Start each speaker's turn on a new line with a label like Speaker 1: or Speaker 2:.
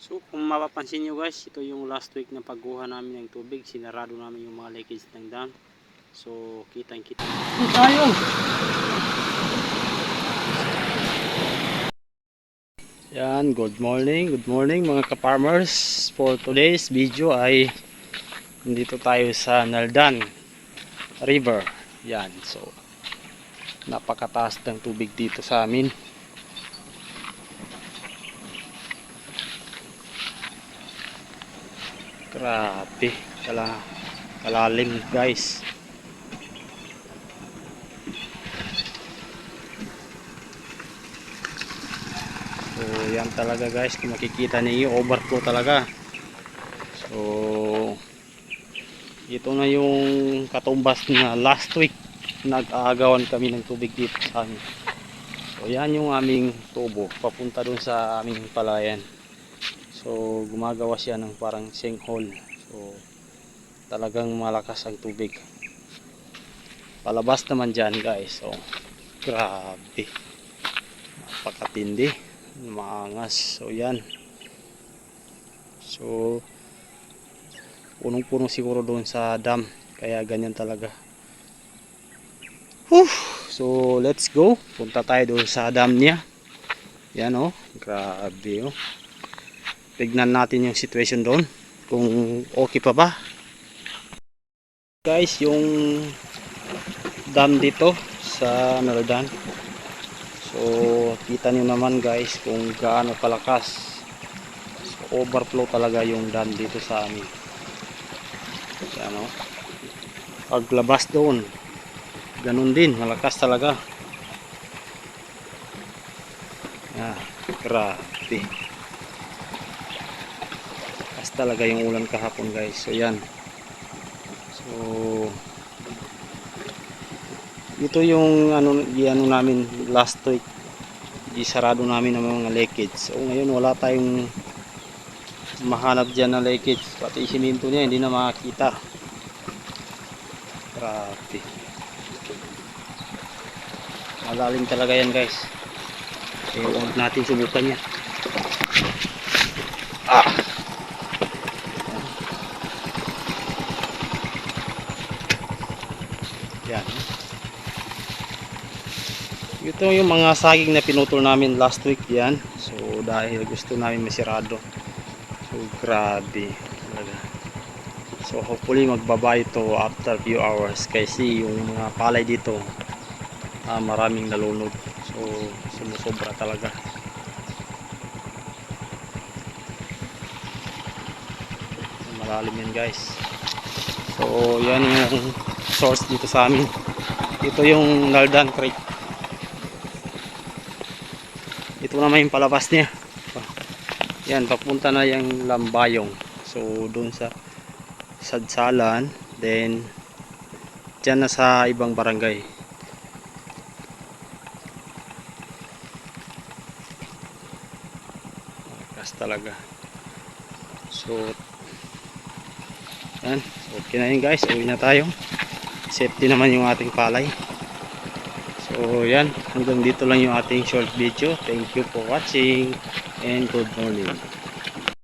Speaker 1: So kung mapapansin nyo guys, ito yung last week na pagguha namin ng tubig. Sinarado namin yung mga leakage ng dam. So kitang kita. tayo! Yan, good morning, good morning mga ka-farmers. For today's video ay dito tayo sa Naldan River. Yan, so napakataas ng tubig dito sa amin. Grabe, kala kalalim guys. So, yan talaga guys, kung makikita niyo overflow talaga. So, ito na yung katumbas na last week nag-aagawan kami ng tubig dito sa amin. So, yan yung aming tubo papunta dun sa aming palayan. So gumagawa siya ng parang sinkhole. So talagang malakas ang tubig. Palabas naman dyan guys. So grabe. Napakatindi. Maangas. So yan. So punong-puno siguro doon sa dam. Kaya ganyan talaga. Whew! So let's go. Punta tayo doon sa dam niya. Yan oh. Grabe oh tignan natin yung situation doon. Kung okay pa ba. Guys yung dam dito sa Naladan so kita nyo naman guys kung gaano kalakas. So, overflow talaga yung dam dito sa amin. Yan o paglabas doon ganun din. Malakas talaga. Ah, grabe talaga yung ulan kahapon guys. So yan so ito yung ano, ano namin last week. Isarado namin ng mga leakage. So ngayon wala tayong mahanap dyan na leakage. Pati siminto niya hindi na makakita. Grabe. Malalim talaga yan guys. Eh huwag natin subukan yan. Ah Yan. Ito yung mga saging na pinutol namin last week yan. So dahil gusto namin masirado. So grabe talaga. So hopefully magbaba ito after few hours kasi yung mga palay dito ah, maraming nalunod. So sumusobra talaga. Malalim yan guys. So yan yung source dito sa amin. Ito yung Naldan Creek. Ito naman yung palabas niya. Yan, papunta na yung Lambayong. So doon sa Sadsalan, then dyan na sa ibang barangay. Malakas talaga. So yan, okay na yun guys. Uwi na tayo. Safety naman yung ating palay. So yan, hanggang dito lang yung ating short video. Thank you for watching and good morning.